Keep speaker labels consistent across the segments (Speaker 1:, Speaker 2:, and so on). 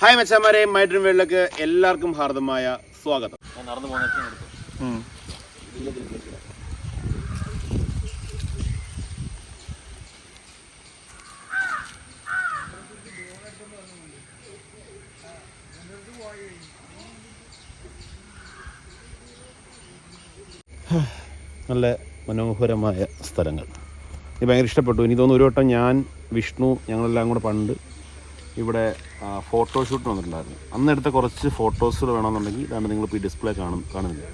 Speaker 1: Hi മച്ചാമാരെ my dream വേൾഡിലേക്ക് എല്ലാവർക്കും ഹാർദമായ സ്വാഗതം. നല്ല മനോഹരമായ സ്ഥലങ്ങൾ. എനിക്ക് ഭയങ്കര ഇഷ്ടപ്പെട്ടു. എനിക്ക് തോന്നുന്നു ഒരു വട്ടം ഞാൻ വിഷ്ണു ഞങ്ങളെല്ലാം കൂടെ പണ്ട് ഇവിടെ ഫോട്ടോഷൂട്ട് വന്നിട്ടുണ്ടായിരുന്നു. അന്ന് എടുത്ത കുറച്ച് ഫോട്ടോസുകൾ വേണമെന്നുണ്ടെങ്കിൽ ഇതാണ് നിങ്ങളിപ്പോൾ ഈ ഡിസ്പ്ലേ കാണും കാണുന്നില്ല?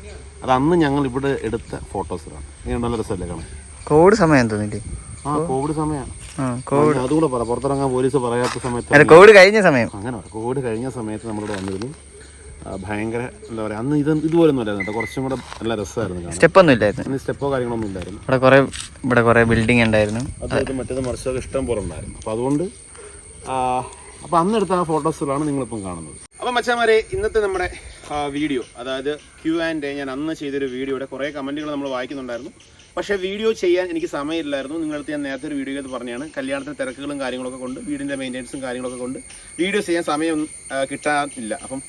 Speaker 1: അത് അന്ന് ഞങ്ങൾ ഇവിടെ എടുത്ത ഫോട്ടോസുകളാണ് ഇങ്ങനെ നല്ല രസമല്ലേ കാണാൻ?
Speaker 2: കോവിഡ് സമയം തോന്നില്ലേ
Speaker 1: ആ കോവിഡ് സമയമാണ്
Speaker 2: കോവിഡ്.
Speaker 1: അതുകൂടെ പറ പുറത്തിറങ്ങാൻ പോലീസ് പറയാത്ത സമയത്ത്
Speaker 2: കോവിഡ് കഴിഞ്ഞ സമയം.
Speaker 1: അങ്ങനെ കോവിഡ് കഴിഞ്ഞ സമയത്ത് നമ്മളിവിടെ വന്നിരുന്നു ഭയങ്കര എന്താ പറയുക അന്ന് ഇത് ഇതുപോലൊന്നും അല്ലായിരുന്നു കേട്ടോ. കുറച്ചും കൂടെ നല്ല രസമായിരുന്നു
Speaker 2: സ്റ്റെപ്പ് ഒന്നും ഇല്ലായിരുന്നു.
Speaker 1: അന്ന് സ്റ്റെപ്പോ കാര്യങ്ങളൊന്നും ഇല്ലായിരുന്നു.
Speaker 2: ഇവിടെ കുറെ ഇവിടെ കുറെ ബിൽഡിംഗ് ഉണ്ടായിരുന്നു.
Speaker 1: അതായത് മറ്റേത് മറിച്ചൊക്കെ ഇഷ്ടം പോലെ ഉണ്ടായിരുന്നു. അപ്പോൾ അതുകൊണ്ട് അപ്പോൾ അന്ന് എടുത്ത ആ ഫോട്ടോസുകളാണ് നിങ്ങളിപ്പം കാണുന്നത്. അപ്പം മച്ചാമാരെ ഇന്നത്തെ നമ്മുടെ വീഡിയോ അതായത് ക്യൂ ആൻഡ് ഞാൻ അന്ന് ചെയ്തൊരു വീഡിയോയുടെ കുറേ കമന്റുകൾ നമ്മൾ വായിക്കുന്നുണ്ടായിരുന്നു. പക്ഷേ വീഡിയോ ചെയ്യാൻ എനിക്ക് സമയമില്ലായിരുന്നു. നിങ്ങളടുത്ത് ഞാൻ നേരത്തെ ഒരു വീഡിയോ പറഞ്ഞാണ്. കല്യാണത്തിന് തിരക്കുകളും കാര്യങ്ങളൊക്കെ കൊണ്ട് വീടിന്റെ മെയിന്റെനൻസും കാര്യങ്ങളൊക്കെ കൊണ്ട് വീഡിയോ ചെയ്യാൻ സമയം കിട്ടാനില്ല. അപ്പം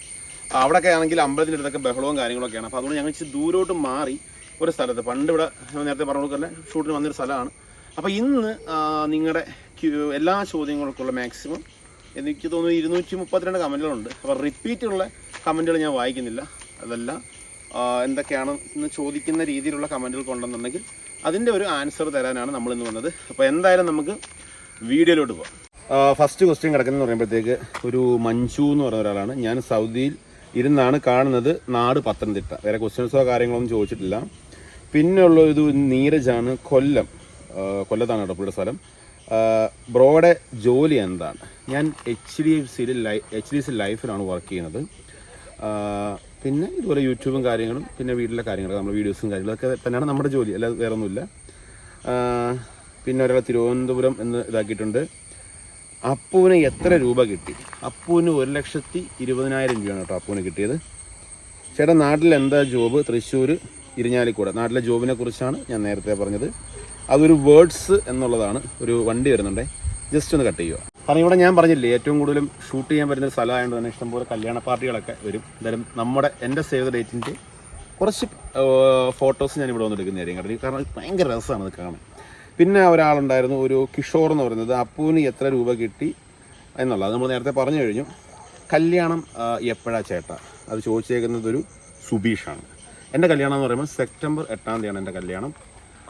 Speaker 1: അവിടെയൊക്കെ ആണെങ്കിൽ അമ്പലത്തിന്റെ അടുത്തൊക്കെ ബഹളവും കാര്യങ്ങളൊക്കെയാണ്. അപ്പോൾ അതുകൊണ്ട് ഞങ്ങൾ ദൂരോട്ട് മാറി ഒരു സ്ഥലത്ത്. പണ്ട് ഇവിടെ നേരത്തെ പറഞ്ഞ കൊടുക്കല്ലേ ഷൂട്ടിന് വന്നൊരു സ്ഥലമാണ്. അപ്പോൾ ഇന്ന് നിങ്ങളുടെ എല്ലാ ചോദ്യങ്ങൾക്കുള്ള മാക്സിമം എനിക്ക് തോന്നുന്നു ഇരുന്നൂറ്റി മുപ്പത്തിരണ്ട് കമന്റുകളുണ്ട് അപ്പോൾ റിപ്പീറ്റുള്ള കമന്റുകൾ ഞാൻ വായിക്കുന്നില്ല. അതല്ല എന്തൊക്കെയാണ് എന്ന് ചോദിക്കുന്ന രീതിയിലുള്ള കമന്റുകൾ കൊണ്ടെന്നുണ്ടെങ്കിൽ അതിന്റെ ഒരു ആൻസർ തരാനാണ് നമ്മൾ ഇന്ന് വന്നത്. അപ്പോൾ എന്തായാലും നമുക്ക് വീഡിയോയിലോട്ട് പോകാം ഫസ്റ്റ് ക്വസ്റ്റ്യൻ കിടക്കുന്നതെന്ന് പറയുമ്പോഴത്തേക്ക് ഒരു മഞ്ജു എന്ന് പറയുന്ന ഒരാളാണ്. ഞാൻ സൗദിയിൽ ഇരുന്നാണ് കാണുന്നത്. നാട് പത്തനംതിട്ട. വേറെ ക്വസ്റ്റ്യൻസോ കാര്യങ്ങളൊന്നും ചോദിച്ചിട്ടില്ല. പിന്നെയുള്ള ഒരു നീരജാണ് കൊല്ലം. കൊല്ലത്താണ് കേട്ടോ സ്ഥലം. ബ്രോയുടെ ജോലി എന്താണ്? ഞാൻ എച്ച് ഡി എഫ് സിയിൽ ലൈ എച്ച് ഡി എഫ് സി ലൈഫിലാണ് വർക്ക് ചെയ്യുന്നത്. പിന്നെ ഇതുപോലെ യൂട്യൂബും കാര്യങ്ങളും പിന്നെ വീട്ടിലെ കാര്യങ്ങളൊക്കെ നമ്മുടെ വീഡിയോസും കാര്യങ്ങളൊക്കെ തന്നെയാണ് നമ്മുടെ ജോലി അല്ലാതെ വേറെ ഒന്നുമില്ല പിന്നെ ഒരാൾ തിരുവനന്തപുരം എന്ന് ഇതാക്കിയിട്ടുണ്ട്. അപ്പുവിന് എത്ര രൂപ കിട്ടി? അപ്പുവിന് ഒരു ലക്ഷത്തി ഇരുപതിനായിരം രൂപയാണ് കേട്ടോ അപ്പുവിന് കിട്ടിയത്. ചേട്ടാ നാട്ടിൽ എന്താ ജോബ് തൃശ്ശൂർ ഇരിഞ്ഞാലിക്കൂടെ. നാട്ടിലെ ജോബിനെ കുറിച്ചാണ് ഞാൻ നേരത്തെ പറഞ്ഞത്. അതൊരു വേർഡ്സ് എന്നുള്ളതാണ് ഒരു വണ്ടി വരുന്നുണ്ടേ. ജസ്റ്റ് ഒന്ന് കട്ട് ചെയ്യുക. കാരണം ഇവിടെ ഞാൻ പറഞ്ഞില്ലേ ഏറ്റവും കൂടുതലും ഷൂട്ട് ചെയ്യാൻ പറ്റുന്ന സ്ഥലമായതുകൊണ്ട് തന്നെ ഇഷ്ടംപോലെ കല്യാണ പാർട്ടികളൊക്കെ വരും. എന്തായാലും നമ്മുടെ എന്റെ സേവ് ദ ഡേറ്റിന്റെ കുറച്ച് ഫോട്ടോസ് ഞാൻ ഇവിടെ വന്ന് എടുക്കുന്നതായിരിക്കും കേട്ടോ. കാരണം ഭയങ്കര രസമാണ് അത് കാണാൻ. പിന്നെ ഒരാളുണ്ടായിരുന്നു ഒരു കിഷോർ എന്ന് പറയുന്നത്. അപ്പുവിന് എത്ര രൂപ കിട്ടി എന്നുള്ളത് നമ്മൾ നേരത്തെ പറഞ്ഞു കഴിഞ്ഞു. കല്യാണം എപ്പോഴാ ചേട്ട? അത് ചോദിച്ചേക്കുന്നത് ഒരു സുബീഷാണ്. എന്റെ കല്യാണം എന്ന് പറയുമ്പോൾ സെപ്റ്റംബർ എട്ടാം തീയതിയാണ് എന്റെ കല്യാണം.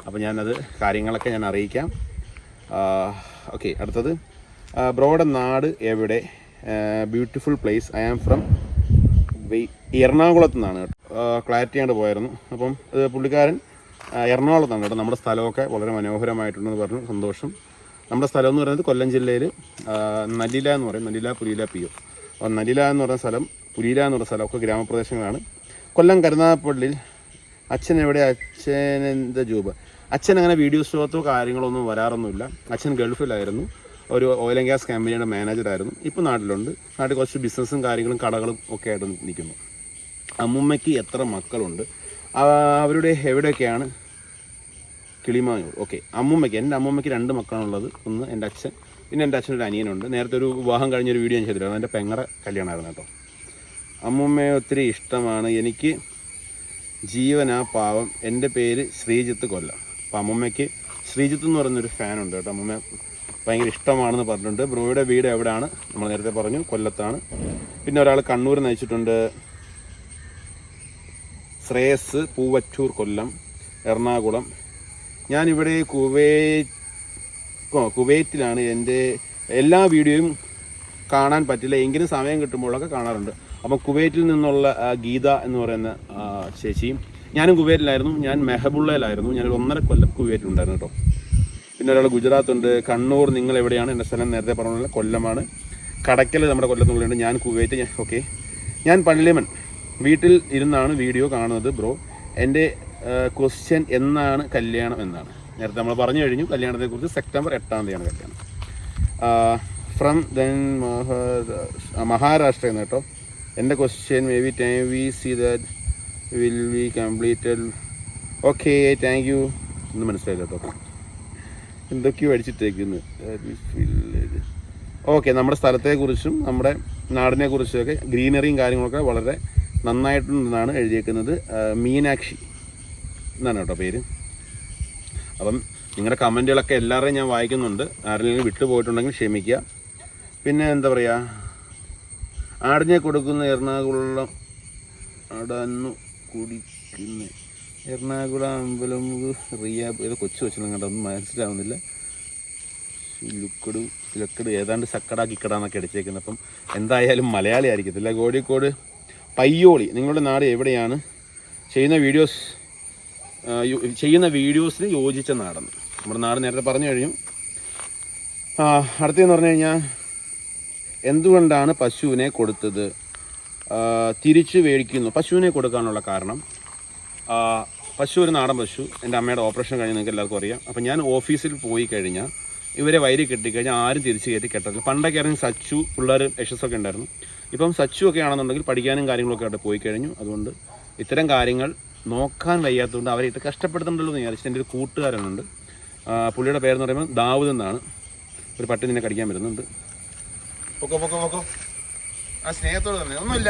Speaker 1: അപ്പോൾ ഞാനത് കാര്യങ്ങളൊക്കെ ഞാൻ അറിയിക്കാം. ഓക്കെ അടുത്തത്. ബ്രോഡ് നാട് എവിടെ? Beautiful place I am from എറണാകുളത്ത് നിന്നാണ് കേട്ടോ. ക്ലാരിറ്റി ആണ്ട് പോയായിരുന്നു. അപ്പം ഇത് പുള്ളിക്കാരൻ എറണാകുളത്താണ് കേട്ടോ. നമ്മുടെ സ്ഥലമൊക്കെ വളരെ മനോഹരമായിട്ടുണ്ടെന്ന് പറഞ്ഞു. സന്തോഷം. നമ്മുടെ സ്ഥലം എന്ന് പറയുന്നത് കൊല്ലം ജില്ലയിൽ നല്ലില എന്ന് പറയും. നല്ലില പുലീല പി ഒ അപ്പോൾ നല്ലില എന്ന് പറയുന്ന സ്ഥലം പുലീല എന്ന് പറയുന്ന സ്ഥലമൊക്കെ ഗ്രാമപ്രദേശങ്ങളാണ്. കൊല്ലം കരുനാഗപ്പള്ളിയിൽ അച്ഛൻ എവിടെ? അച്ഛൻ എന്താ ജോബ്? അച്ഛൻ അങ്ങനെ വീഡിയോ ഷോത്തോ കാര്യങ്ങളൊന്നും വരാറൊന്നുമില്ല. അച്ഛൻ ഗൾഫിലായിരുന്നു. ഒരു ഓയിൽ ആൻഡ് ഗ്യാസ് കമ്പനിയുടെ മാനേജറായിരുന്നു ഇപ്പോൾ നാട്ടിലുണ്ട്. നാട്ടിൽ കുറച്ച് ബിസിനസ്സും കാര്യങ്ങളും കടകളും ഒക്കെ ആയിട്ട് നിൽക്കുന്നു. അമ്മുമ്മയ്ക്ക് എത്ര മക്കളുണ്ട്? അവരുടെ എവിടെയൊക്കെയാണ്? കിളിമാനൂർ. ഓക്കെ അമ്മുമ്മയ്ക്ക് എന്റെ അമ്മുമ്മയ്ക്ക് രണ്ട് മക്കളാണുള്ളത് ഒന്ന് എന്റെ അച്ഛൻ പിന്നെ എന്റെ അച്ഛനൊരു അനിയനുണ്ട്. നേരത്തെ ഒരു വിവാഹം കഴിഞ്ഞൊരു വീഡിയോ ഞാൻ ചെയ്തിട്ടുണ്ട് എന്റെ പെങ്ങടെ കല്യാണമായിരുന്നു കേട്ടോ. അമ്മുമ്മയെ ഒത്തിരി ഇഷ്ടമാണ്. എനിക്ക് ജീവനാ പാവം. എന്റെ പേര് ശ്രീജിത്ത് കൊല്ലം. അപ്പം അമ്മമ്മയ്ക്ക് ശ്രീജിത്ത് എന്ന് പറയുന്നൊരു ഫാനുണ്ട് കേട്ടോ. അമ്മമ്മ ഭയങ്കര ഇഷ്ടമാണെന്ന് പറഞ്ഞിട്ടുണ്ട്. ബ്രോയുടെ വീട് എവിടെയാണ്? നമ്മൾ നേരത്തെ പറഞ്ഞു കൊല്ലത്താണ്. പിന്നെ ഒരാൾ കണ്ണൂർ നയിച്ചിട്ടുണ്ട് ശ്രേയസ് പൂവറ്റൂർ കൊല്ലം എറണാകുളം. ഞാനിവിടെ ഓ കുവൈറ്റിലാണ് എന്റെ എല്ലാ വീഡിയോയും കാണാൻ പറ്റില്ല. എങ്കിലും സമയം കിട്ടുമ്പോഴൊക്കെ കാണാറുണ്ട്. അപ്പം കുവൈറ്റിൽ നിന്നുള്ള ഗീത എന്ന് പറയുന്ന ചേച്ചിയും ഞാനും കുവൈറ്റിലായിരുന്നു. ഞാൻ മെഹബുള്ളയിലായിരുന്നു. ഞാനൊരു ഒന്നര കൊല്ലം കുവൈറ്റിലുണ്ടായിരുന്നു കേട്ടോ. പിന്നെ ഒരാൾ ഗുജറാത്ത് ഉണ്ട് കണ്ണൂർ നിങ്ങൾ എവിടെയാണ് എന്റെ സ്ഥലം നേരത്തെ പറഞ്ഞ കൊല്ലമാണ്. കടയ്ക്കൽ നമ്മുടെ കൊല്ലത്തുള്ളിലുണ്ട് ഞാൻ കുവൈറ്റ്. ഓക്കെ. ഞാൻ പള്ളിമൺ വീട്ടിൽ ഇരുന്നാണ് വീഡിയോ കാണുന്നത് ബ്രോ. എന്റെ ക്വസ്റ്റ്യൻ എന്നാണ് കല്യാണം എന്നാണ്. നേരത്തെ നമ്മൾ പറഞ്ഞു കഴിഞ്ഞു കല്യാണത്തെക്കുറിച്ച് സെപ്റ്റംബർ എട്ടാം തീയതിയാണ് കല്യാണം. ഫ്രം ദെൻ മഹാരാഷ്ട്ര എന്ന് കേട്ടോ. എന്റെ question maybe time we see that will be completed okay thank you എന്ന് മനസ്സിലായില്ല കേട്ടോ. എന്തൊക്കെയോ അടിച്ചിട്ടേക്കുന്നത് ഓക്കെ നമ്മുടെ സ്ഥലത്തെക്കുറിച്ചും നമ്മുടെ നാടിനെ കുറിച്ചൊക്കെ ഗ്രീനറിയും കാര്യങ്ങളൊക്കെ വളരെ നന്നായിട്ടുണ്ടെന്നാണ് എഴുതിയേക്കുന്നത്. മീനാക്ഷി എന്നാണ് കേട്ടോ പേര്. അപ്പം നിങ്ങളുടെ കമന്റുകളൊക്കെ എല്ലാവരെയും ഞാൻ വായിക്കുന്നുണ്ട്. ആരെങ്കിലും വിട്ടുപോയിട്ടുണ്ടെങ്കിൽ ക്ഷമിക്കുക. പിന്നെ എന്താ പറയുക ആടിനെ കൊടുക്കുന്ന എറണാകുളം അടന്നു കുടിക്കുന്ന. എറണാകുളം അമ്പലം റിയാബ് ഏത് കൊച്ചു വെച്ചു കണ്ടൊന്നും മനസ്സിലാവുന്നില്ല. ലുക്കട് സിലക്കട് ഏതാണ്ട് സക്കട കിക്കട എന്നൊക്കെ അടിച്ചേക്കുന്നത്. അപ്പം എന്തായാലും മലയാളി ആയിരിക്കത്തില്ല. കോഴിക്കോട്? പയ്യോളി. നിങ്ങളുടെ നാട് എവിടെയാണ്? ചെയ്യുന്ന വീഡിയോസ് ചെയ്യുന്ന വീഡിയോസിന് യോജിച്ച നാടെന്ന് നമ്മുടെ നാട് നേരത്തെ പറഞ്ഞു കഴിഞ്ഞു. അടുത്തതെന്ന് പറഞ്ഞു കഴിഞ്ഞാൽ എന്തുകൊണ്ടാണ് പശുവിനെ കൊടുത്തത്? തിരിച്ചു മേടിക്കുന്നു. പശുവിനെ കൊടുക്കാനുള്ള കാരണം. പശു ഒരു നാടൻ പശു. എന്റെ അമ്മയുടെ ഓപ്പറേഷൻ കഴിഞ്ഞ് നിങ്ങൾക്ക് എല്ലാവർക്കും അറിയാം. അപ്പോൾ ഞാൻ ഓഫീസിൽ പോയി കഴിഞ്ഞാൽ ഇവരെ വൈരി കെട്ടിക്കഴിഞ്ഞാൽ ആരും തിരിച്ച് കയറ്റി കെട്ടത്തില്ല പണ്ടൊക്കെ ആയിരുന്നു സച്ചു പിള്ളേർ ഒക്കെ ഉണ്ടായിരുന്നു. ഇപ്പം സച്ചു ഒക്കെ ആണെന്നുണ്ടെങ്കിൽ പഠിക്കാനും കാര്യങ്ങളൊക്കെ ആയിട്ട് പോയി കഴിഞ്ഞു. അതുകൊണ്ട് ഇത്തരം കാര്യങ്ങൾ നോക്കാൻ വയ്യാത്തതുകൊണ്ട് അവരെ ഇട്ട് കഷ്ടപ്പെടുത്തുന്നുണ്ടല്ലോ എന്ന് വിചാരിച്ചിട്ട് എന്റെ ഒരു കൂട്ടുകാരനുണ്ട്. പുള്ളിയുടെ പേരെന്ന് പറയുമ്പോൾ ദാവൂദ് എന്നാണ്. ഒരു പട്ടി നിന്നെ കടിക്കാൻ വരുന്നുണ്ട്. പൊക്കോ പൊക്കോ പൊക്കോ. ഒന്നുമില്ല.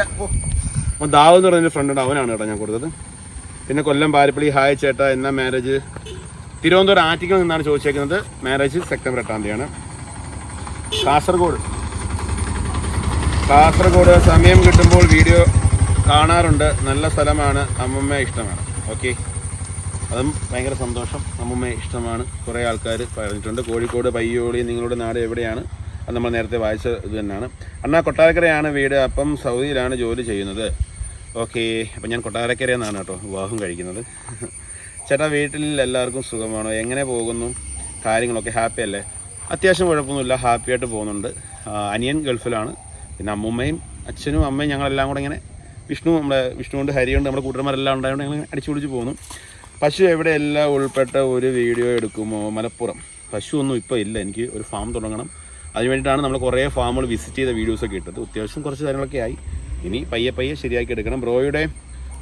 Speaker 1: അപ്പോൾ ദാവൂദ് എന്ന് പറഞ്ഞ ഫ്രണ്ട് അവനാണ് കേട്ടോ ഞാൻ കൊടുത്തത്. പിന്നെ കൊല്ലം പാരിപ്പള്ളി ഹായ് ചേട്ടാ എന്നാ മാരേജ് തിരുവനന്തപുരം ആറ്റിക്കൽ നിന്നാണ് ചോദിച്ചേക്കുന്നത്. മാരേജ് സെപ്റ്റംബർ എട്ടാം ആണ് കാസർഗോഡ്. കാസർഗോഡ് സമയം കിട്ടുമ്പോൾ വീഡിയോ കാണാറുണ്ട്. നല്ല സ്ഥലമാണ്. അമ്മമ്മയെ ഇഷ്ടമാണ്. ഓക്കെ അതും ഭയങ്കര സന്തോഷം. അമ്മമ്മയെ ഇഷ്ടമാണ്. കുറേ ആൾക്കാർ പറഞ്ഞിട്ടുണ്ട്. കോഴിക്കോട് പയ്യോളി നിങ്ങളുടെ നാട് എവിടെയാണ്? അത് നമ്മൾ നേരത്തെ വായിച്ച ഇത് തന്നെയാണ്. അണ്ണാ കൊട്ടാരക്കരയാണ് വീട്. അപ്പം സൗദിയിലാണ് ജോലി ചെയ്യുന്നത്. ഓക്കെ. അപ്പം ഞാൻ കൊട്ടാരക്കര എന്നാണ് കേട്ടോ വിവാഹം കഴിക്കുന്നത്. ചേട്ടാ വീട്ടിൽ എല്ലാവർക്കും സുഖമാണോ? എങ്ങനെ പോകുന്നു? കാര്യങ്ങളൊക്കെ ഹാപ്പി അല്ലേ? അത്യാവശ്യം കുഴപ്പമൊന്നുമില്ല. ഹാപ്പി ആയിട്ട് പോകുന്നുണ്ട്. അനിയൻ ഗൾഫിലാണ്. പിന്നെ അമ്മൂമ്മയും അച്ഛനും അമ്മയും ഞങ്ങളെല്ലാം കൂടെ ഇങ്ങനെ വിഷ്ണു നമ്മുടെ വിഷ്ണുണ്ട് ഹരിയുണ്ട് നമ്മുടെ കൂട്ടന്മാരെല്ലാം ഉണ്ടായതുകൊണ്ട് ഞങ്ങൾ അടിച്ചു പിടിച്ച് പോകുന്നു. പശു എവിടെയെല്ലാം ഉൾപ്പെട്ട ഒരു വീഡിയോ എടുക്കുമോ? മലപ്പുറം. പശു ഒന്നും ഇപ്പോൾ ഇല്ല. എനിക്ക് ഒരു ഫാം തുടങ്ങണം. അതിന് വേണ്ടിയിട്ടാണ് നമ്മൾ കുറേ ഫാമുകൾ വിസിറ്റ് ചെയ്ത വീഡിയോസൊക്കെ ഇട്ടത്. അത്യാവശ്യം കുറച്ച് കാര്യങ്ങളൊക്കെ ആയി. ഇനി പയ്യെ പയ്യെ ശരിയാക്കി എടുക്കണം. ബ്രോയുടെ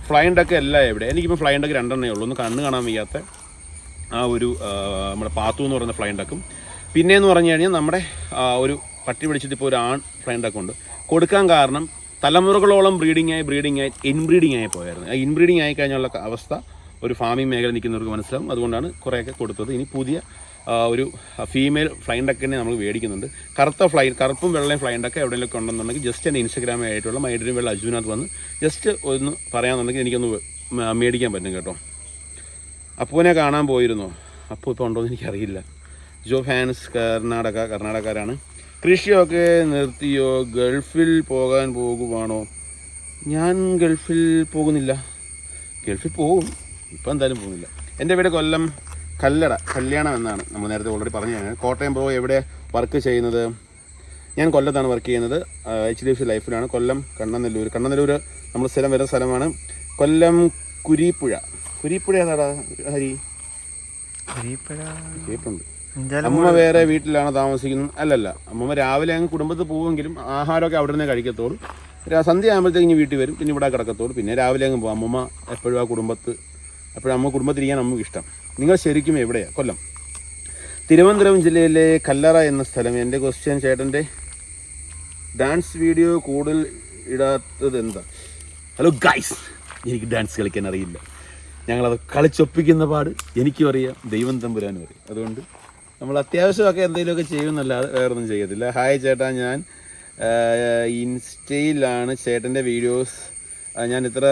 Speaker 1: ഫ്ലൈൻഡൊക്കെ എല്ലാം എവിടെ എനിക്കിപ്പോൾ ഫ്ലൈൻ ഡക്ക് രണ്ടെണ്ണേ ഉള്ളൂ. ഒന്ന് കണ്ണ് കാണാൻ വയ്യാത്ത ആ ഒരു നമ്മുടെ പാത്തു എന്ന് പറയുന്ന ഫ്ലൈൻഡക്കും പിന്നെയെന്ന് പറഞ്ഞു കഴിഞ്ഞാൽ നമ്മുടെ ഒരു പട്ടി പിടിച്ചിട്ട് ഇപ്പോൾ ഒരു ആൺ ഫ്ലൈൻഡൊക്കെ ഡക്കുണ്ട് കൊടുക്കാൻ കാരണം തലമുറകളോളം ബ്രീഡിംഗ് ആയി ബ്രീഡിംഗ് ആയി ഇൻബ്രീഡിംഗ് ആയി പോയായിരുന്നു. ആ ഇൻബ്രീഡിംഗ് ആയി കഴിഞ്ഞുള്ള അവസ്ഥ ഒരു ഫാമിംഗ് മേഖല നിൽക്കുന്നവർക്ക് മനസ്സിലാവും. അതുകൊണ്ടാണ് കുറേയൊക്കെ കൊടുത്തത്. ഇനി പുതിയ ഒരു ഫീമെയിൽ ഫ്ലൈൻ ഡക്കിനെ നമ്മൾ മേടിക്കുന്നുണ്ട്. കറുത്ത ഫ്ലൈ കറുപ്പും വെള്ളയും ഫ്ലൈൻ ഡക്ക് എവിടെയെങ്കിലും ഉണ്ടെന്നുണ്ടെങ്കിൽ ജസ്റ്റ് എന്റെ ഇൻസ്റ്റഗ്രാം ആയിട്ടുള്ള മൈഡ്രീം വെള്ള അജുവിനകത്ത് വന്ന് ജസ്റ്റ് ഒന്ന് പറയാമെന്നുണ്ടെങ്കിൽ എനിക്കൊന്ന് മേടിക്കാൻ പറ്റും കേട്ടോ. അപ്പൂനെ കാണാൻ പോയിരുന്നോ. അപ്പൂ ഇപ്പോൾ ഉണ്ടോ എന്ന് എനിക്കറിയില്ല. ജോ ഫാൻസ് കർണാടക കർണാടകക്കാരാണ്. കൃഷിയൊക്കെ നിർത്തിയോ? ഗൾഫിൽ പോകാൻ പോകുവാണോ? ഞാൻ ഗൾഫിൽ പോകുന്നില്ല. ഗൾഫിൽ പോകും ഇപ്പം എന്തായാലും പോകുന്നില്ല. എന്റെ വീട് കൊല്ലം കല്ലട കല്യാണം എന്നാണ് നമ്മൾ നേരത്തെ ഓൾറെഡി പറഞ്ഞു കോട്ടയം ബ്രോ എവിടെ വർക്ക് ചെയ്യുന്നത്? ഞാൻ കൊല്ലത്താണ് വർക്ക് ചെയ്യുന്നത്. എച്ച് ഡി എഫ് സി ലൈഫിലാണ്. കൊല്ലം കണ്ണനല്ലൂർ കണ്ണനല്ലൂർ നമ്മൾ സ്ഥലം വരുന്ന സ്ഥലമാണ്. കൊല്ലം കുരീപ്പുഴ. കുരീപ്പുഴ ഏതാടാ? ഹരി? കേട്ടുണ്ട് അമ്മ വേറെ വീട്ടിലാണ് താമസിക്കുന്നത്. അല്ലല്ല അമ്മ രാവിലെ അങ്ങ് കുടുംബത്തിൽ പോവുമെങ്കിലും ആഹാരമൊക്കെ അവിടെ നിന്നേ കഴിക്കത്തോളൂ. സന്ധ്യ ആകുമ്പോഴത്തേക്ക് ഇനി വീട്ടിൽ വരും. പിന്നെ ഇവിടെ കിടക്കത്തോളൂ. പിന്നെ രാവിലെ അങ്ങ് പോകും അമ്മമ്മ എപ്പോഴും ആ കുടുംബത്ത് എപ്പോഴും നമ്മൾ കുടുംബത്തിരിക്കാൻ നമുക്ക് ഇഷ്ടം. നിങ്ങൾ ശരിക്കും എവിടെയാണ് കൊല്ലം. തിരുവനന്തപുരം ജില്ലയിലെ കല്ലറ എന്ന സ്ഥലം. എന്റെ ക്വസ്റ്റ്യൻ ചേട്ടന്റെ ഡാൻസ് വീഡിയോ കൂടുതൽ ഇടാത്തത് എന്താ? ഹലോ ഗൈസ് എനിക്ക് ഡാൻസ് കളിക്കാൻ അറിയില്ല. ഞങ്ങളത് കളിച്ചൊപ്പിക്കുന്ന പാട് എനിക്കും അറിയാം ദൈവം തമ്പുരാനും അറിയാം. അതുകൊണ്ട് നമ്മൾ അത്യാവശ്യമൊക്കെ എന്തെങ്കിലുമൊക്കെ ചെയ്യുമെന്നല്ലാതെ വേറൊന്നും ചെയ്യത്തില്ല. ഹായ് ചേട്ടാ ഞാൻ ഇൻസ്റ്റയിലാണ് ചേട്ടന്റെ വീഡിയോസ് ഞാൻ ഇത്ര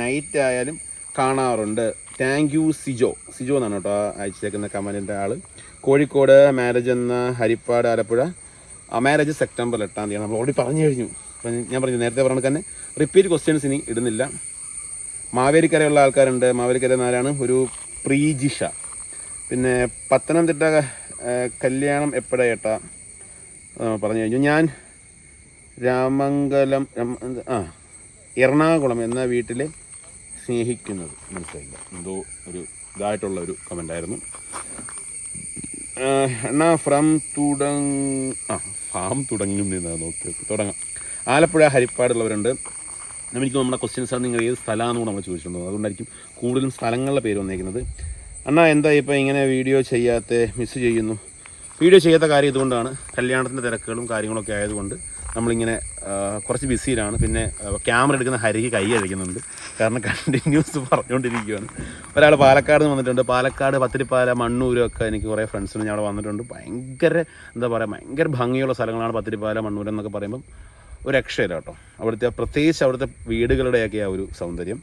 Speaker 1: നൈറ്റ് ആയാലും കാണാറുണ്ട്. Thank you Sijo. സിജോ എന്നാണ് കേട്ടോ അയച്ചേക്കുന്ന കമന്റിന്റെ ആൾ കോഴിക്കോട് മാരേജ് എന്ന ഹരിപ്പാട് ആലപ്പുഴ. മാരേജ് സെപ്റ്റംബർ എട്ടാം തീയതി നമ്മൾ ഓൾറെഡി പറഞ്ഞു കഴിഞ്ഞു. ഞാൻ പറഞ്ഞു നേരത്തെ പറഞ്ഞ തന്നെ. റിപ്പീറ്റ് ക്വസ്റ്റ്യൻസ് ഇനി ഇടുന്നില്ല. മാവേലിക്കരയുള്ള ആൾക്കാരുണ്ട്. മാവേലിക്കര എന്നാലാണ് ഒരു പ്രീജിഷ. പിന്നെ പത്തനംതിട്ട കല്യാണം എപ്പോഴാണ് ഏട്ടാ പറഞ്ഞു കഴിഞ്ഞു. ഞാൻ രാമംഗലം ആ എറണാകുളം എന്ന വീട്ടിലെ സ്നേഹിക്കുന്നത്. മനസ്സിലായില്ല. എന്തോ ഒരു ഇതായിട്ടുള്ള ഒരു കമന്റ് ആയിരുന്നു. എന്നാ ഫ്രം തുടങ് ആ ഫാം തുടങ്ങും എന്നാണ് നോക്കി ഓക്കെ തുടങ്ങാം. ആലപ്പുഴ ഹരിപ്പാടുള്ളവരുണ്ട്. എനിക്ക് നമ്മുടെ ക്വസ്റ്റ്യൻസ് ആണ് നിങ്ങൾ ഏത് സ്ഥലമാണെന്ന് കൂടെ നമ്മൾ ചോദിച്ചിട്ടുണ്ട്. അതുകൊണ്ടായിരിക്കും കൂടുതലും സ്ഥലങ്ങളുടെ പേര് വന്നേക്കുന്നത്. അണ്ണാ എന്താ ഇപ്പോൾ ഇങ്ങനെ വീഡിയോ ചെയ്യാത്ത മിസ് ചെയ്യുന്നു? വീഡിയോ ചെയ്യാത്ത കാര്യം ഇതുകൊണ്ടാണ്. കല്യാണത്തിന്റെ തിരക്കുകളും കാര്യങ്ങളൊക്കെ ആയതുകൊണ്ട് നമ്മളിങ്ങനെ കുറച്ച് ബിസിയിലാണ്. പിന്നെ ക്യാമറ എടുക്കുന്ന ഹരിക്ക് കൈ അഴിക്കുന്നുണ്ട്. കാരണം കണ്ടിന്യൂസ് പറഞ്ഞുകൊണ്ടിരിക്കുകയാണ് ഒരാൾ പാലക്കാട് നിന്ന് വന്നിട്ടുണ്ട്. പാലക്കാട് പത്തിരിപ്പാല മണ്ണൂരും ഒക്കെ എനിക്ക് കുറേ ഫ്രണ്ട്സിന് ഞാൻ അവിടെ വന്നിട്ടുണ്ട്. ഭയങ്കര എന്താ പറയുക ഭയങ്കര ഭംഗിയുള്ള സ്ഥലങ്ങളാണ് പത്തിരിപ്പാല മണ്ണൂർ എന്നൊക്കെ പറയുമ്പം ഒരു രക്ഷയില്ല കേട്ടോ. അവിടുത്തെ പ്രത്യേകിച്ച് അവിടുത്തെ വീടുകളുടെയൊക്കെ ആ ഒരു സൗന്ദര്യം.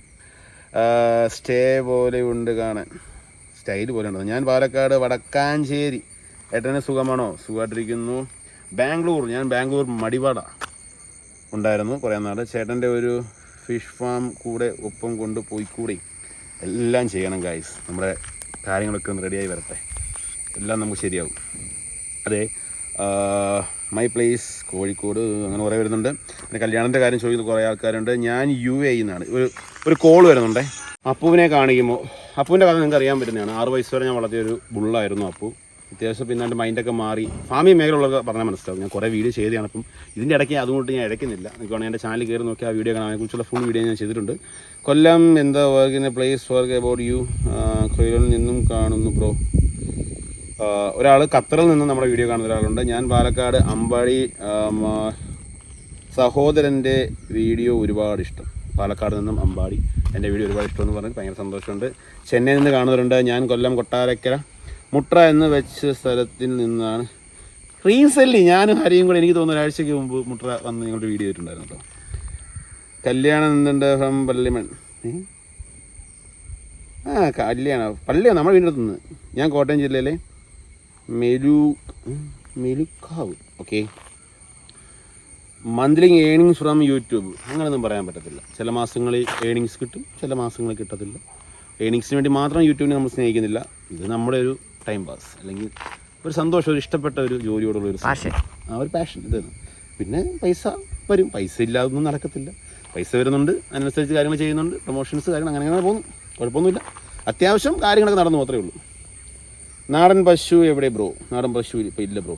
Speaker 1: സ്റ്റേ പോലെ ഉണ്ട് കാണാൻ. സ്റ്റൈൽ പോലെ ഉണ്ട് ഞാൻ പാലക്കാട് വടക്കാഞ്ചേരി. ഏട്ടന് സുഖമാണോ? സുഖമായിട്ടിരിക്കുന്നു. ബാംഗ്ലൂർ ഞാൻ ബാംഗ്ലൂർ മടിവാട ഉണ്ടായിരുന്നു കുറേ നാൾ. ചേട്ടന്റെ ഒരു ഫിഷ് ഫാം കൂടെ ഒപ്പം കൊണ്ട് കൂടി എല്ലാം ചെയ്യണം ഗായ്സ് നമ്മുടെ കാര്യങ്ങളൊക്കെ ഒന്ന് റെഡിയായി വരട്ടെ. എല്ലാം നമുക്ക് ശരിയാവും. അതെ മൈ പ്ലേസ് കോഴിക്കോട് അങ്ങനെ കുറേ വരുന്നുണ്ട്. പിന്നെ കല്യാണത്തിന്റെ കാര്യം ചോദിക്കുന്ന കുറേ ആൾക്കാരുണ്ട്. ഞാൻ യു എ നിന്നാണ് ഒരു ഒരു കോൾ വരുന്നുണ്ടേ. അപ്പുവിനെ കാണിക്കുമ്പോൾ അപ്പുവിന്റെ കഥ നിങ്ങൾക്ക് അറിയാൻ പറ്റുന്നതാണ്. ആറ് വയസ്സ് വരെ ഞാൻ വളർത്തിയൊരു ബുള്ളായിരുന്നു അപ്പു. അത്യാവശ്യം പിന്നെ മൈൻഡൊക്കെ മാറി. ഫാമി മേഖലയുള്ളവർക്ക് പറഞ്ഞാൽ മനസ്സിലാവും. ഞാൻ കുറേ വീഡിയോ ചെയ്തതാണ് അപ്പം ഇതിന്റെ ഇടയ്ക്ക് അതുകൊണ്ട് ഞാൻ ഇടയ്ക്കുന്നില്ല. നിങ്ങൾക്ക് വേണമെങ്കിൽ എന്റെ ചാനൽ കയറി നോക്കി ആ വീഡിയോ കാണാൻ. അതിനെക്കുറിച്ചുള്ള ഫുൾ വീഡിയോ ഞാൻ ചെയ്തിട്ടുണ്ട്. കൊല്ലം എന്താ work in a place work about you കൊയിലിൽ നിന്നും കാണുന്നു ബ്രോ ഒരാൾ ഖത്തറിൽ നിന്നും നമ്മുടെ വീഡിയോ കാണുന്ന ഒരാളുണ്ട്. ഞാൻ പാലക്കാട് അമ്പാടി സഹോദരന്റെ വീഡിയോ ഒരുപാട് ഇഷ്ടം. പാലക്കാട് നിന്നും അമ്പാടി. എന്റെ വീഡിയോ ഒരുപാട് ഇഷ്ടമെന്ന് പറഞ്ഞ് ഭയങ്കര സന്തോഷമുണ്ട്. ചെന്നൈയിൽ നിന്ന് കാണുന്നവരുണ്ട്. ഞാൻ കൊല്ലം കൊട്ടാരക്കര മുട്ര എന്ന് വെച്ച സ്ഥലത്തിൽ നിന്നാണ്. റീസെന്റ്ലി ഞാനും ഹരിയും കൂടെ എനിക്ക് തോന്നുന്നു ഒരാഴ്ചയ്ക്ക് മുമ്പ് മുട്ര വന്ന് നിങ്ങളുടെ വീഡിയോ ഇട്ടിട്ടുണ്ടായിരുന്നു കേട്ടോ. കല്യാണം എന്തുണ്ട് ഫ്രം പള്ളിമൺ? ആ കല്യാണം? പള്ളിയാണ് നമ്മുടെ വീടിന്റെ അടുത്ത് നിന്ന് ഞാൻ കോട്ടയം ജില്ലയിലെ മെലു Melukavu. Okay monthly earnings from YouTube അങ്ങനെയൊന്നും പറയാൻ പറ്റത്തില്ല. ചില മാസങ്ങളിൽ ഏണിങ്സ് കിട്ടും ചില മാസങ്ങളിൽ കിട്ടത്തില്ല. ഏണിങ്സിന് വേണ്ടി മാത്രം യൂട്യൂബിനെ നമ്മൾ സ്നേഹിക്കുന്നില്ല. ഇത് നമ്മുടെ ഒരു ടൈം പാസ് അല്ലെങ്കിൽ ഒരു സന്തോഷം ഒരു ഇഷ്ടപ്പെട്ട ഒരു ജോലിയോടുള്ള ഒരു
Speaker 2: പാഷൻ
Speaker 1: ആ ഒരു പാഷൻ ഇതാണ്. പിന്നെ പൈസ വരും. പൈസ ഇല്ലാതൊന്നും നടക്കത്തില്ല. പൈസ വരുന്നുണ്ട് അതിനനുസരിച്ച് കാര്യങ്ങൾ ചെയ്യുന്നുണ്ട് പ്രൊമോഷൻസ് കാര്യങ്ങൾ അങ്ങനെ അങ്ങനെ പോകുന്നു. കുഴപ്പമൊന്നുമില്ല. അത്യാവശ്യം കാര്യങ്ങളൊക്കെ നടന്നു മാത്രമേ ഉള്ളൂ. നാടൻ പശു എവിടെ ബ്രോ നാടൻ പശു ഇപ്പോൾ ഇല്ല ബ്രോ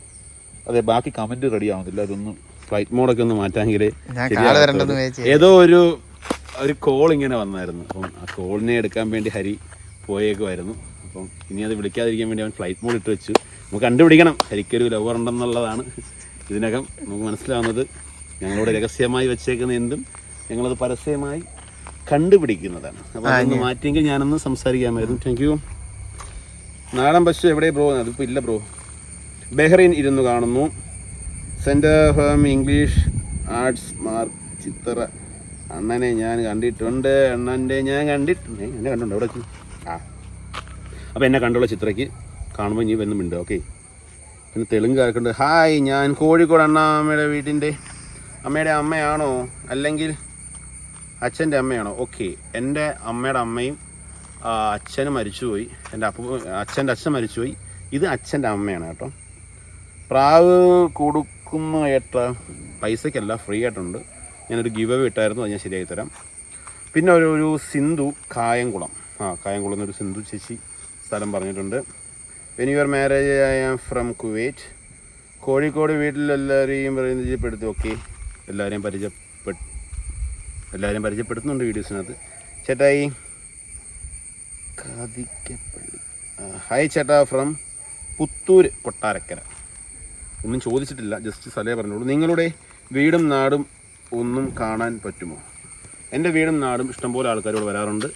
Speaker 1: അതെ ബാക്കി കമന്റ് റെഡി ആവുന്നില്ല അതൊന്ന് ഫ്ലൈറ്റ് മോഡൊക്കെ ഒന്ന്
Speaker 2: മാറ്റാമെങ്കിൽ
Speaker 1: ഏതോ ഒരു ഒരു കോൾ ഇങ്ങനെ വന്നായിരുന്നു. അപ്പം ആ കോളിനെ എടുക്കാൻ വേണ്ടി ഹരി പോയേക്കുമായിരുന്നു അപ്പം ഇനി അത് വിളിക്കാതിരിക്കാൻ വേണ്ടി അവൻ ഫ്ലൈറ്റ് മോഡ് ഇട്ട് വെച്ചു. നമുക്ക് കണ്ടുപിടിക്കണം. ഹരിക്കൊരു ലവർ ഉണ്ടെന്നുള്ളതാണ് ഇതിനകം നമുക്ക് മനസ്സിലാവുന്നത്. ഞങ്ങളോട് രഹസ്യമായി വെച്ചേക്കുന്ന എന്തും ഞങ്ങളത് പരസ്യമായി കണ്ടുപിടിക്കുന്നതാണ്. അപ്പോൾ അതൊന്ന് മാറ്റിയെങ്കിൽ ഞാനൊന്ന് സംസാരിക്കാമായിരുന്നു. താങ്ക് യു നാടൻ പശു എവിടെ ബ്രോ അതിപ്പോൾ ഇല്ല ബ്രോ ബെഹ്റൈൻ ഇരുന്ന് കാണുന്നു. Centre home English arts mark Chithra അണ്ണനെ ഞാൻ കണ്ടിട്ടുണ്ട്. അണ്ണന്റെ ഞാൻ കണ്ടിട്ടുണ്ട്. എന്നെ കണ്ടിട്ടുണ്ട്. എവിടെ ആ. അപ്പോൾ എന്നെ കണ്ടുള്ള ചിത്രയ്ക്ക് കാണുമ്പോൾ ഇനി വന്നുമുണ്ട് ഓക്കെ പിന്നെ തെലുങ്ക് ആർക്കുണ്ട് ഹായ് ഞാൻ കോഴിക്കോട് അണ്ണാമ്മയുടെ വീട്ടിന്റെ അമ്മയുടെ അമ്മയാണോ? അല്ലെങ്കിൽ അച്ഛന്റെ അമ്മയാണോ? ഓക്കെ എന്റെ അമ്മയുടെ അമ്മയും അച്ഛനും മരിച്ചുപോയി. എന്റെ അപ്പ അച്ഛന്റെ അച്ഛൻ മരിച്ചുപോയി. ഇത് അച്ഛന്റെ അമ്മയാണ് കേട്ടോ. പ്രാവ് കൊടുക്കുന്ന ഏട്ട പൈസയ്ക്കല്ല ഫ്രീ ആയിട്ടുണ്ട്. ഞാനൊരു ഗിവ് അവേ ഇട്ടായിരുന്നു അത് ഞാൻ ശരിയായി തരാം. പിന്നെ ഒരു ഒരു സിന്ധു കായംകുളം. ആ കായംകുളം എന്നൊരു സിന്ധു ചേച്ചി സ്ഥലം പറഞ്ഞിട്ടുണ്ട്. When your marriage I am from Kuwait Kozhikode വീട്ടിലെല്ലാവരെയും പരിചയപ്പെടുത്തി ഓക്കെ എല്ലാവരെയും പരിചയപ്പെട്ട് എല്ലാവരെയും പരിചയപ്പെടുത്തുന്നുണ്ട് വീഡിയോസിനകത്ത്. ചേട്ടായി കാതിക്കപ്പള്ളി. ഹായ് ചേട്ടാ ഫ്രം പുത്തൂർ കൊട്ടാരക്കര. ഒന്നും ചോദിച്ചിട്ടില്ല ജസ്റ്റ് സ്ഥലമേ പറഞ്ഞോളൂ നിങ്ങളുടെ വീടും നാടും ഒന്നും കാണാൻ പറ്റുമോ? എന്റെ വീടും നാടും ഇഷ്ടംപോലെ ആൾക്കാരോട് വരാറുണ്ട്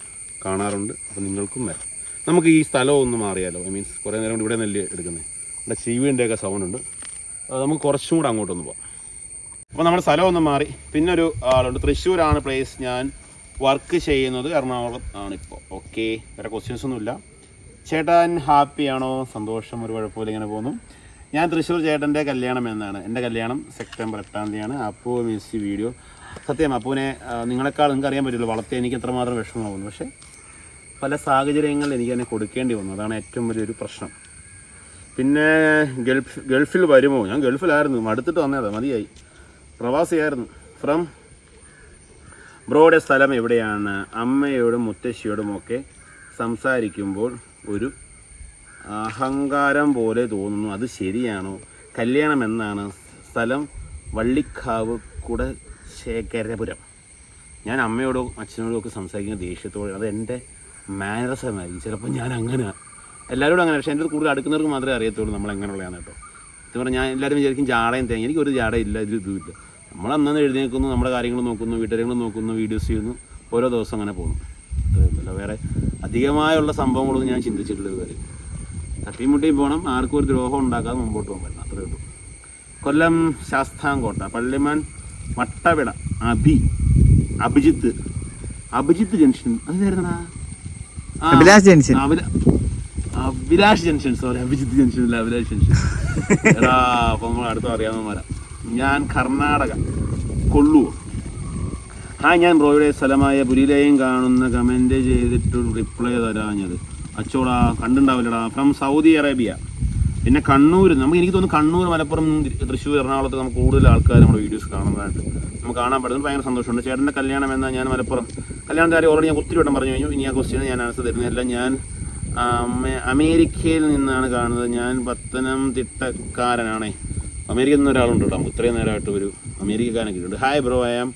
Speaker 1: കാണാറുണ്ട്. അപ്പോൾ നിങ്ങൾക്കും വരാം. നമുക്ക് ഈ സ്ഥലം ഒന്ന് മാറിയാലോ? ഐ മീൻസ് കുറേ നേരം കൊണ്ട് ഇവിടെ നെല്ല് എടുക്കുന്നത് ഇവിടെ ചീവിന്റെയൊക്കെ സൗണ്ട് ഉണ്ട്. നമുക്ക് കുറച്ചും കൂടെ അങ്ങോട്ടൊന്ന് പോകാം അപ്പോൾ നമ്മുടെ സ്ഥലം ഒന്ന് മാറി. പിന്നെ ഒരു ആളുണ്ട്. തൃശ്ശൂരാണ് പ്ലേസ് ഞാൻ വർക്ക് ചെയ്യുന്നത്. എറണാകുളം ആണിപ്പോൾ ഓക്കെ വേറെ ക്വസ്റ്റ്യൻസ് ഒന്നുമില്ല ചേട്ടൻ ഹാപ്പിയാണോ സന്തോഷം ഒരു കുഴപ്പമില്ല ഇങ്ങനെ പോകുന്നു. ഞാൻ തൃശ്ശൂർ ചേട്ടന്റെ കല്യാണം എന്നാണ്. എന്റെ കല്യാണം സെപ്റ്റംബർ എട്ടാം തീയതിയാണ്. അപ്പോൾ മിസ് വീഡിയോ സത്യം അപ്പൂനെ നിങ്ങളെക്കാൾ നിങ്ങൾക്ക് അറിയാൻ പറ്റുള്ളൂ. വളർത്തി എനിക്ക് എത്രമാത്രം വിഷമമാകുന്നു പക്ഷേ പല സാഹചര്യങ്ങളിൽ എനിക്ക് തന്നെ കൊടുക്കേണ്ടി വന്നു. അതാണ് ഏറ്റവും വലിയൊരു പ്രശ്നം. പിന്നെ ഗൾഫ് ഗൾഫിൽ വരുമോ? ഞാൻ ഗൾഫിലായിരുന്നു. മടുത്തിട്ട് വന്നതാ മതിയായി. പ്രവാസിയായിരുന്നു. ഫ്രം ബ്രോയുടെ സ്ഥലം എവിടെയാണ്? അമ്മയോടും മുത്തശ്ശിയോടും ഒക്കെ സംസാരിക്കുമ്പോൾ ഒരു അഹങ്കാരം പോലെ തോന്നുന്നു. അത് ശരിയാണോ? കല്യാണം എന്നാണ് സ്ഥലം വള്ളിക്കാവ് കുടശേഖരപുരം. ഞാൻ അമ്മയോടും അച്ഛനോടും ഒക്കെ സംസാരിക്കുന്ന ദേഷ്യത്തോടെ അത് എന്റെ മാനറസമായി ചിലപ്പോൾ ഞാൻ അങ്ങനെ എല്ലാവരോടും അങ്ങനെ. പക്ഷേ എന്റെ കൂടുതൽ അടുക്കുന്നവർക്ക് മാത്രമേ അറിയത്തുള്ളൂ നമ്മൾ എങ്ങനെയുള്ളതാണ് കേട്ടോ. എന്ന് പറഞ്ഞാൽ ഞാൻ എല്ലാവരും വിചാരിക്കും ജാടയും തേങ്ങ എനിക്ക് ഒരു എനിക്കൊരു ജാടയില്ല ഇത് ഇതുമില്ല നമ്മൾ അന്നു എഴുന്നേൽക്കുന്നു നമ്മുടെ കാര്യങ്ങൾ നോക്കുന്നു വീട്ടുകാര്യങ്ങൾ നോക്കുന്നു വീഡിയോസ് ചെയ്യുന്നു ഓരോ ദിവസം അങ്ങനെ പോകുന്നു. അത്രേ വേറെ അധികമായുള്ള സംഭവങ്ങളൊന്നും ഞാൻ ചിന്തിച്ചിട്ടില്ല തട്ടിയും തട്ടിമുട്ടിയും പോകണം ആർക്കും ഒരു ദ്രോഹം ഉണ്ടാക്കാതെ മുമ്പോട്ട് പോകാൻ പറ്റണം അത്രേ ഉള്ളൂ. കൊല്ലം ശാസ്താംകോട്ട പള്ളിമാൻ വട്ടവിട അഭി അഭിജിത്ത്. അഭിജിത്ത് ജംഗ്ഷൻ. അത് വരുന്നടാ
Speaker 2: Abhilash junction.
Speaker 1: Abhilash junction sorry Abhijith junction അല്ല അഭിലാഷ് ജംഗ്ഷൻ എടാ അപ്പൊ നമ്മൾ അടുത്ത അറിയാവുന്നവരാ ഞാൻ കർണാടക കൊള്ളു ആ ഞാൻ ബ്രോയുടെ സ്ഥലമായ പുരിയിലെയും കാണുന്ന കമന്റ് ചെയ്തിട്ട് റിപ്ലൈ തരാഞ്ഞത് അച്ചോടാ കണ്ടുണ്ടാവില്ലടാ. ഫ്രം സൗദി അറേബ്യ പിന്നെ കണ്ണൂർ നമുക്ക് എനിക്ക് തോന്നുന്നു കണ്ണൂർ മലപ്പുറം തൃശ്ശൂർ എറണാകുളത്ത് നമുക്ക് കൂടുതൽ ആൾക്കാർ നമ്മുടെ വീഡിയോസ് കാണുന്നതായിട്ട്. നമുക്ക് കാണാൻ പറ്റുന്നത് ഭയങ്കര സന്തോഷമുണ്ട്. ചേട്ടന്റെ കല്യാണം എന്നാൽ ഞാൻ മലപ്പുറം കല്യാണത്തെ കാര്യം ഓൾറെഡി ഞാൻ ഒത്തിരി വട്ടം പറഞ്ഞു കഴിഞ്ഞു. ഇനി ആ ക്വസ്റ്റ്യൻ ഞാൻ ആൻസർ തരുന്നില്ല ഞാൻ അമേരിക്കയിൽ നിന്നാണ് കാണുന്നത്. ഞാൻ പത്തനംതിട്ടക്കാരനാണേ. അമേരിക്കയിൽ നിന്ന് ഒരാളുണ്ട് കേട്ടോ. ഇത്രയും നേരമായിട്ട് ഒരു അമേരിക്കക്കാരൻ കിട്ടുന്നുണ്ട് hi bro I am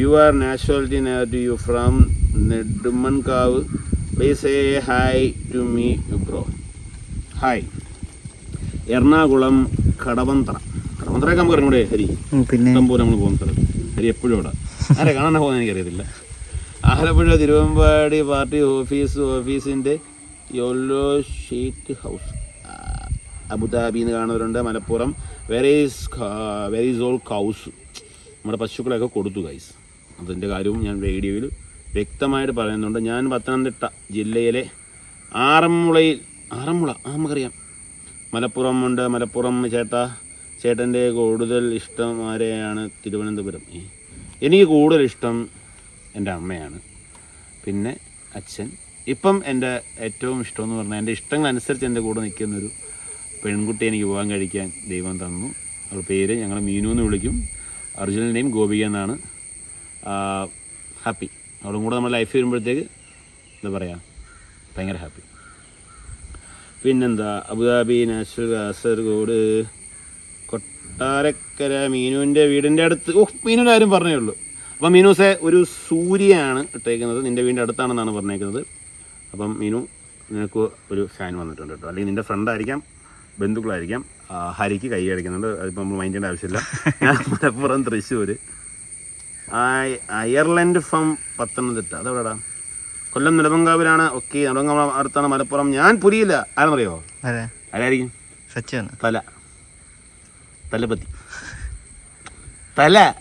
Speaker 1: you are nationality near to you from Nedumonkavu. Please a hi to me you bro hi Ernakulam Kadavanthra കടവന്തറയൊക്കെ നമുക്ക് ഇറങ്ങൂടെ ഹരി?
Speaker 2: പിന്നെ?
Speaker 1: നമ്മൾ പോകുന്ന സ്ഥലം. ഹരി എപ്പോഴും അവിടെ. ആരെ കാണാൻ പോകുന്നത് എനിക്കറിയത്തില്ല. ആലപ്പുഴ തിരുവമ്പാടി പാർട്ടി ഓഫീസ് ഓഫീസിന്റെ യോലോ ഷീറ്റ് ഹൗസ്. അബുദാബി എന്ന് കാണുന്നവരുണ്ട്. മലപ്പുറം വെരീസ് വെരീസ് ഓൾ കൗസ് നമ്മുടെ പശുക്കളെയൊക്കെ കൊടുത്തു ഗൈസ് അതിന്റെ കാര്യവും ഞാൻ വീഡിയോയിൽ വ്യക്തമായിട്ട് പറയുന്നുണ്ട്. ഞാൻ പത്തനംതിട്ട ജില്ലയിലെ ആറന്മുളയിൽ ആറന്മുള ആ നമുക്കറിയാം. മലപ്പുറം ഉണ്ട്. മലപ്പുറം ചേട്ട ചേട്ടന്റെ കൂടുതൽ ഇഷ്ടം ആരെയാണ്? തിരുവനന്തപുരം. എനിക്ക് കൂടുതൽ ഇഷ്ടം എന്റെ അമ്മയാണ്. പിന്നെ അച്ഛൻ. ഇപ്പം എന്റെ ഏറ്റവും ഇഷ്ടം എന്ന് പറഞ്ഞാൽ എന്റെ ഇഷ്ടങ്ങളനുസരിച്ച് എന്റെ കൂടെ നിൽക്കുന്നൊരു പെൺകുട്ടി എനിക്ക് പോകാൻ കഴിക്കാൻ ദൈവം തന്നു. അവളുടെ പേര് ഞങ്ങൾ മീനു എന്ന് വിളിക്കും. അർജുനൻ നെയിം ഗോപിക എന്നാണ്. ഹാപ്പി. അവളും കൂടെ നമ്മുടെ ലൈഫ് വരുമ്പോഴത്തേക്ക് എന്താ പറയുക ഭയങ്കര ഹാപ്പി. പിന്നെന്താ? Abu Dhabi national Kasaragod Kottarakkara മീനുവിന്റെ വീടിന്റെ അടുത്ത്. ഓ മീനുവിന്റെ ആരും പറഞ്ഞേ ഉള്ളൂ. അപ്പം മീനൂസെ ഒരു സൂര്യയാണ് ഇട്ടേക്കുന്നത്. നിന്റെ വീടിന്റെ അടുത്താണെന്നാണ് പറഞ്ഞേക്കുന്നത്. അപ്പം മീനു നിനക്ക് ഒരു ഫാൻ വന്നിട്ടുണ്ട് കേട്ടോ. അല്ലെങ്കിൽ നിന്റെ ഫ്രണ്ടായിരിക്കാം ബന്ധുക്കളായിരിക്കാം. ഹരിക്ക് കൈ അടിക്കുന്നുണ്ട്. അതിപ്പോൾ നമ്മൾ മൈൻഡ് ചെയ്യേണ്ട ആവശ്യമില്ല. ഞാൻ മലപ്പുറം തൃശ്ശൂർ അയർലൻഡ് ഫ്രം പത്തനംതിട്ട. അതെവിടെടാ? കൊല്ലം നെടുമങ്കാവിലാണ് ഓക്കെ നെടുമങ്കാവ് അടുത്താണ് മലപ്പുറം. ഞാൻ പുരിയില്ല. ആരെന്നറിയോ? ആരായിരിക്കും?
Speaker 2: സച്ചു വന്നു
Speaker 1: തല. തലപതി തല.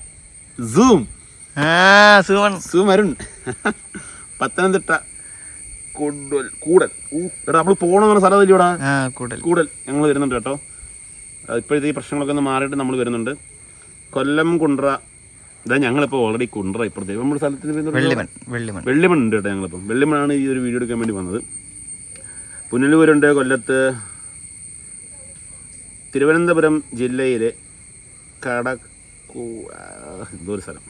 Speaker 1: സൂം.
Speaker 2: ആ സുമൺ
Speaker 1: സൂം അരുൺ പത്തനംതിട്ട കൂടൽ. കൂടൽ എടാ നമ്മൾ പോകണമെന്ന് സ്ഥലം ഇല്ലടാ
Speaker 2: ആ കൂടുതൽ
Speaker 1: കൂടൽ ഞങ്ങൾ വരുന്നുണ്ട് കേട്ടോ. ഇപ്പോഴത്തെ ഈ പ്രശ്നങ്ങളൊക്കെ ഒന്ന് മാറിയിട്ട് നമ്മൾ വരുന്നുണ്ട്. കൊല്ലം കുണ്ട്ര. ഇതാ ഞങ്ങളിപ്പോൾ ഓൾറെഡി കുണ്ട്ര ഇപ്പോഴത്തേക്ക് നമ്മുടെ സ്ഥലത്തിന് എന്താ?
Speaker 2: വെള്ളിമൺ
Speaker 1: ഉണ്ട് കേട്ടോ ഞങ്ങളിപ്പം. വെള്ളിമണാണ് ഈ ഒരു വീഡിയോ എടുക്കാൻ വേണ്ടി വന്നത്. പുനലൂരുണ്ട് കൊല്ലത്ത്. തിരുവനന്തപുരം ജില്ലയിലെ കടക്കൂ എന്തോ ഒരു സ്ഥലം.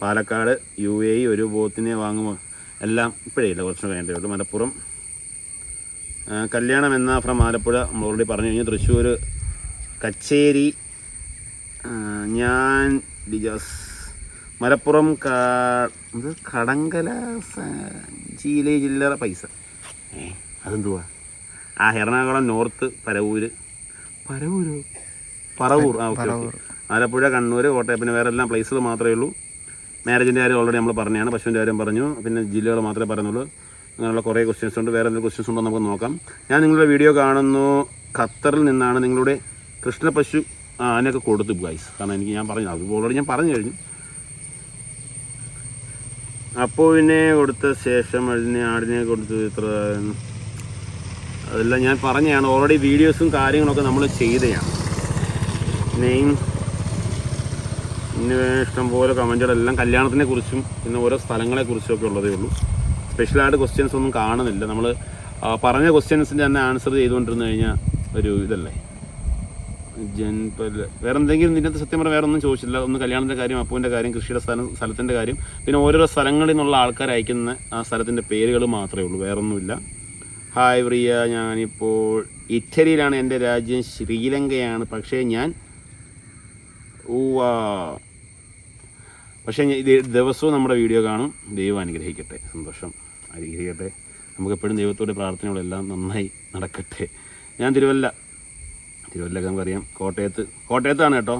Speaker 1: പാലക്കാട് യു എ ഇ ഒരു ബോത്തിനെ വാങ്ങുമോ? എല്ലാം ഇപ്പോഴേ ഇല്ല. കുറച്ച് കഴിഞ്ഞേ ഉള്ളൂ. മലപ്പുറം. കല്യാണം എന്ന ഫ്രം ആലപ്പുഴ നമ്മൾ ഓൾറെഡി പറഞ്ഞു കഴിഞ്ഞു. തൃശ്ശൂർ കച്ചേരി ഞാൻ ഡിജാസ് മലപ്പുറം കാ കടങ്കല ചീലെ ചില്ലറ പൈസ. ഏ അതെന്തുവാ? ആ എറണാകുളം നോർത്ത് പരവൂര്. പരവൂര്? പറവൂർ. ആ ഓക്കെ ഓക്കെ. ആലപ്പുഴ കണ്ണൂർ കോട്ടയം. പിന്നെ വേറെ എല്ലാം പ്ലേസുകൾ മാത്രമേ ഉള്ളൂ. മാരേജിന്റെ കാര്യം ഓൾറെഡി നമ്മൾ പറഞ്ഞതാണ്. പശുവിന്റെ കാര്യം പറഞ്ഞു. പിന്നെ ജില്ലകൾ മാത്രമേ പറയുന്നുള്ളൂ. അങ്ങനെയുള്ള കുറേ ക്വസ്റ്റ്യൻസ് ഉണ്ട്. വേറെ എന്തെങ്കിലും ക്വസ്റ്റ്യൻസ് ഉണ്ടോ നമുക്ക് നോക്കാം. ഞാൻ നിങ്ങളുടെ വീഡിയോ കാണുന്നു. ഖത്തറിൽ നിന്നാണ് നിങ്ങളുടെ കൃഷ്ണ പശു അതിനൊക്കെ കൊടുത്തു ഗൈസ് കാരണം എനിക്ക് ഞാൻ പറഞ്ഞു. അത് ഓൾറെഡി ഞാൻ പറഞ്ഞു കഴിഞ്ഞു. അപ്പോഴിനെ കൊടുത്ത ശേഷം അതിനെ ആടിനെ കൊടുത്തു ഇത്ര അതെല്ലാം ഞാൻ പറഞ്ഞതാണ്. ഓൾറെഡി വീഡിയോസും കാര്യങ്ങളൊക്കെ നമ്മൾ ചെയ്തതാണ്. നെയിം പിന്നെ ഇഷ്ടംപോലെ കമന്റുകളെല്ലാം കല്യാണത്തിനെ കുറിച്ചും പിന്നെ ഓരോ സ്ഥലങ്ങളെ കുറിച്ചും ഒക്കെ ഉള്ളതേ ഉള്ളൂ. സ്പെഷ്യലായിട്ട് ക്വസ്റ്റ്യൻസ് ഒന്നും കാണുന്നില്ല. നമ്മൾ പറഞ്ഞ ക്വസ്റ്റ്യൻസിന്റെ തന്നെ ആൻസർ ചെയ്തുകൊണ്ടിരുന്നു കഴിഞ്ഞാൽ ഒരു ഇതല്ലേ? ജൻപല്ല വേറെ എന്തെങ്കിലും ഇതിനകത്ത് സത്യം പറഞ്ഞാൽ വേറെ ഒന്നും ചോദിച്ചില്ല ഒന്ന് കല്യാണത്തിന്റെ കാര്യം അപ്പൂവിന്റെ കാര്യം കൃഷിയുടെ സ്ഥലം സ്ഥലത്തിന്റെ കാര്യം പിന്നെ ഓരോരോ സ്ഥലങ്ങളിൽ നിന്നുള്ള ആൾക്കാർ അയക്കുന്ന ആ സ്ഥലത്തിന്റെ പേരുകൾ മാത്രമേ ഉള്ളൂ. വേറെ ഒന്നുമില്ല ഹായ് പ്രിയ. ഞാനിപ്പോൾ ഇറ്റലിയിലാണ് എന്റെ രാജ്യം. ശ്രീലങ്കയാണ്. പക്ഷേ ഞാൻ ഊവാ പക്ഷേ ദിവസവും നമ്മുടെ വീഡിയോ കാണും. ദൈവം അനുഗ്രഹിക്കട്ടെ. സന്തോഷം. അനുഗ്രഹിക്കട്ടെ. നമുക്ക് എപ്പോഴും ദൈവത്തോടെ പ്രാർത്ഥനകളെല്ലാം നന്നായി നടക്കട്ടെ. ഞാൻ തിരുവല്ല തിരുവല്ലൊക്കെ നമുക്കറിയാം. കോട്ടയത്ത് കോട്ടയത്താണ് കേട്ടോ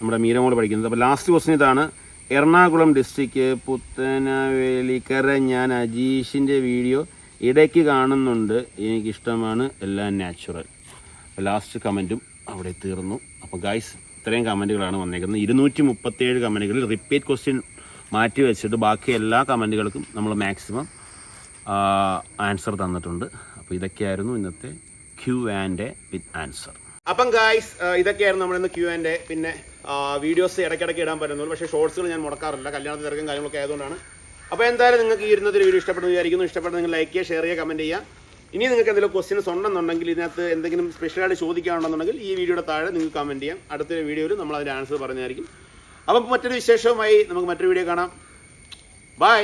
Speaker 1: നമ്മുടെ മീരമോൾ പഠിക്കുന്നത്. അപ്പോൾ ലാസ്റ്റ് ക്വസ്റ്റ്യൻ ഇതാണ്. എറണാകുളം ഡിസ്ട്രിക്റ്റ് പുത്തനവേലിക്കര ഞാൻ അജീഷിന്റെ വീഡിയോ ഇടയ്ക്ക് കാണുന്നുണ്ട്. എനിക്കിഷ്ടമാണ്. എല്ലാം നാച്ചുറൽ ലാസ്റ്റ് കമന്റും അവിടെ തീർന്നു. അപ്പോൾ ഗൈസ് ഇത്രയും കമന്റുകളാണ് വന്നേക്കുന്നത്. ഇരുന്നൂറ്റി മുപ്പത്തേഴ് കമന്റുകളിൽ റിപ്പീറ്റ് ക്വസ്റ്റ്യൻ മാറ്റി വെച്ചിട്ട് ബാക്കി എല്ലാ കമന്റുകൾക്കും നമ്മൾ മാക്സിമം ആൻസർ തന്നിട്ടുണ്ട്. അപ്പോൾ ഇതൊക്കെയായിരുന്നു ഇന്നത്തെ ക്യൂ ആൻഡ് വിത്ത് ആൻസർ അപ്പം ഗായ്സ് ഇതൊക്കെയായിരുന്നു നമ്മളിന്ന് ക്യൂ ആൻഡ് പിന്നെ വീഡിയോസ് ഇടയ്ക്കിടയ്ക്ക് ഇടാൻ പറ്റുന്നുള്ളൂ പക്ഷേ ഷോർട്സുകൾ ഞാൻ മുടക്കാറില്ല. കല്യാണ തിരക്കും കാര്യങ്ങളൊക്കെ ആയതുകൊണ്ടാണ്. അപ്പോൾ എന്തായാലും നിങ്ങൾക്ക് ഈ ഇരുന്നൊരു വീഡിയോ ഇഷ്ടപ്പെടുന്നു വിചാരിക്കുന്നു. ഇഷ്ടപ്പെട്ട നിങ്ങൾ ലൈക്ക് ചെയ്യുക ഷെയർ ചെയ്യുക കമന്റ് ചെയ്യുക. ഇനി നിങ്ങൾക്ക് എന്തെങ്കിലും ക്വസ്റ്റ്യൻസ് ഉണ്ടെന്നുണ്ടെങ്കിൽ ഇതിനകത്ത് എന്തെങ്കിലും സ്പെഷ്യലായിട്ട് ചോദിക്കാനുണ്ടെന്നുണ്ടെങ്കിൽ ഈ വീഡിയോയുടെ താഴെ നിങ്ങൾക്ക് കമന്റ് ചെയ്യാം. അടുത്തൊരു വീഡിയോയിൽ നമ്മൾ അതിന്റെ ആൻസർ പറഞ്ഞായിരിക്കും. അപ്പം മറ്റൊരു വിശേഷവുമായി നമുക്ക് മറ്റൊരു വീഡിയോ കാണാം. ബൈ